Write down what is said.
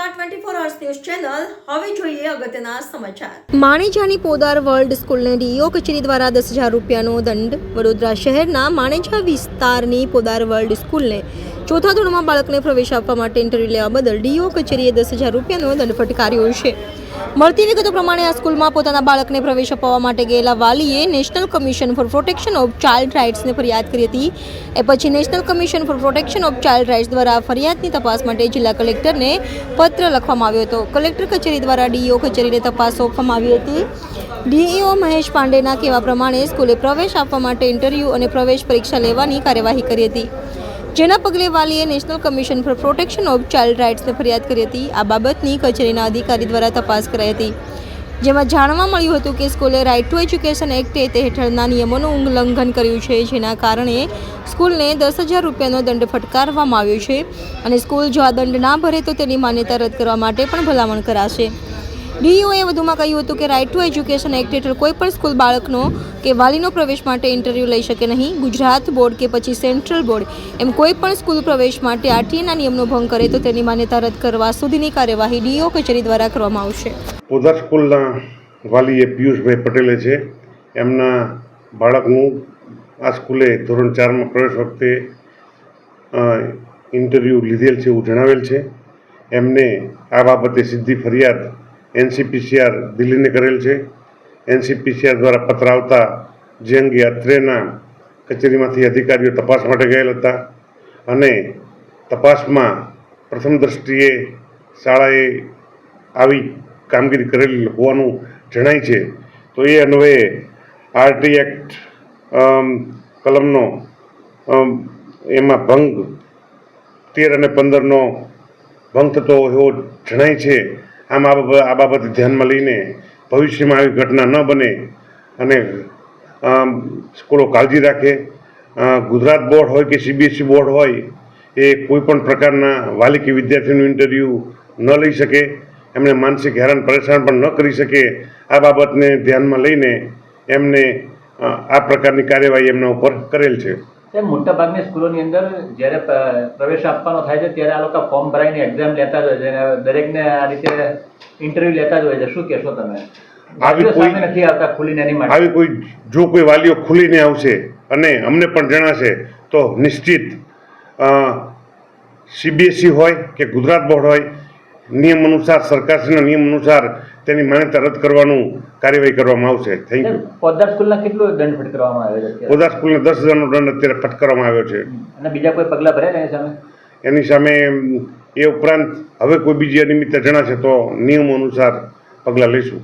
ગુજરાત માણેજાની પોદાર વર્લ્ડ સ્કૂલને ડીઓ કચેરી દ્વારા દસ હજાર રૂપિયાનો દંડ. વડોદરા શહેરના માણેજા વિસ્તારની પોદાર વર્લ્ડ સ્કૂલને ચોથા ધોરણમાં બાળકને પ્રવેશ આપવા માટે ઇન્ટરવ્યૂ લેવા બદલ ડીઓ કચેરીએ દસ હજાર રૂપિયાનો દંડ ફટકાર્યો છે. મળતી વિગતો પ્રમાણે આ સ્કૂલમાં પોતાના બાળકને પ્રવેશ અપાવવા માટે ગયેલા વાલીએ national commission for protection of child રાઇટ્સને ફરિયાદ કરી હતી. એ પછી national commission for protection of child rights દ્વારા ફરિયાદની તપાસ માટે જિલ્લા કલેક્ટરને પત્ર લખવામાં આવ્યો હતો. કલેક્ટર કચેરી દ્વારા ડીઈઓ કચેરીને તપાસ સોંપવામાં આવી હતી. ડીઈઓ મહેશ પાંડેના કહેવા પ્રમાણે સ્કૂલે પ્રવેશ આપવા માટે ઇન્ટરવ્યૂ અને પ્રવેશ પરીક્ષા લેવાની કાર્યવાહી કરી હતી. જેના પગલે વાલીએ national commission for protection of child રાઇટ્સને ફરિયાદ કરી હતી. આ બાબતની કચેરીના અધિકારી દ્વારા તપાસ કરાઈ હતી. જેમાં જાણવા મળ્યું હતું કે સ્કૂલે રાઇટ ટુ એજ્યુકેશન એક્ટ તે હેઠળના નિયમોનું ઉલ્લંઘન કર્યું છે, જેના કારણે સ્કૂલને દસ હજાર રૂપિયાનો દંડ ફટકારવામાં આવ્યો છે અને સ્કૂલ જો આ દંડ ના ભરે તો તેની માન્યતા રદ કરવા માટે પણ ભલામણ કરાશે. ડીઈઓએ વધુમાં કહ્યું હતું કે રાઇટ ટુ એજ્યુકેશન એક્ટ હેઠળ કોઈ પણ સ્કૂલ બાળકનો કે વાલીનો પ્રવેશ માટે ઇન્ટરવ્યૂ લઈ શકે નહીં. ગુજરાત બોર્ડ કે પછી સેન્ટ્રલ બોર્ડ એમ કોઈ પણ સ્કૂલ પ્રવેશ માટે આરટીએના નિયમનો ભંગ કરે તો તેની માન્યતા રદ કરવા સુધીની કાર્યવાહી ડીઓ કચેરી દ્વારા કરવામાં આવશે. પોદાર સ્કૂલના વાલીએ પિયુષભાઈ પટેલે છે. એમના બાળકનું આ સ્કૂલે ધોરણ ચારમાં પ્રવેશ વખતે ઇન્ટરવ્યૂ લીધેલ છે એવું જણાવેલ છે. એમને આ બાબતે સીધી ફરિયાદ એનસીપીસીઆર દિલ્હીને કરેલ છે. એનસીપીસીઆર દ્વારા પત્ર આવતા જે અંગે અત્રેના કચેરીમાંથી અધિકારીઓ તપાસ માટે ગયેલ હતા અને તપાસમાં પ્રથમ દ્રષ્ટિએ શાળાએ આવી કામગીરી કરેલી હોવાનું જણાય છે. તો એ અન્વયે આરટી એક્ટ કલમનો એમાં ભંગ તેર અને પંદરનો ભંગ થતો એવો જણાય છે. આમ આ બાબત ધ્યાનમાં લઈને ભવિષ્યમાં આવી ઘટના ન બને અને સ્કૂલો કાળજી રાખે. ગુજરાત બોર્ડ હોય કે સીબીએસઈ બોર્ડ હોય, એ કોઈ પણ પ્રકારના વાલી કે વિદ્યાર્થીનું ઇન્ટરવ્યૂ ન લઈ શકે. એમને માનસિક હેરાન, પરેશાન પણ ન કરી શકે. આ બાબતને ધ્યાનમાં લઈને એમને આ પ્રકારની કાર્યવાહી એમના ઉપર કરેલ છે. સાહેબ મોટાભાગની સ્કૂલોની અંદર જ્યારે પ્રવેશ આપવાનો થાય છે ત્યારે આ લોકો ફોર્મ ભરાઈને એક્ઝામ લેતા જ હોય છે અને દરેકને આ રીતે ઇન્ટરવ્યુ લેતા જ હોય છે. શું કહેશો તમે? આવી કોઈ- નથી આવતા ખુલીને એની માટે. આવી કોઈ જો કોઈ વાલીઓ ખુલીને આવશે અને અમને પણ જણાશે તો નિશ્ચિત સીબીએસઈ હોય કે ગુજરાત બોર્ડ હોય નિયમ અનુસાર સરકારશ્રીના નિયમ અનુસાર તેની માન્યતા રદ કરવાનું કાર્યવાહી કરવામાં આવશે. થેન્ક યુ પોદાર સ્કૂલના કેટલો દંડ ફટકારવામાં આવ્યો છે પોદાર પોદા સ્કૂલને દસ હજારનો દંડ અત્યારે ફટકારવામાં આવ્યો છે. અને બીજા કોઈ પગલાં ભર્યા એની સામે? એની સામે એ ઉપરાંત હવે કોઈ બીજી અનિયમિતતા જણાશે તો નિયમો અનુસાર પગલાં લઈશું.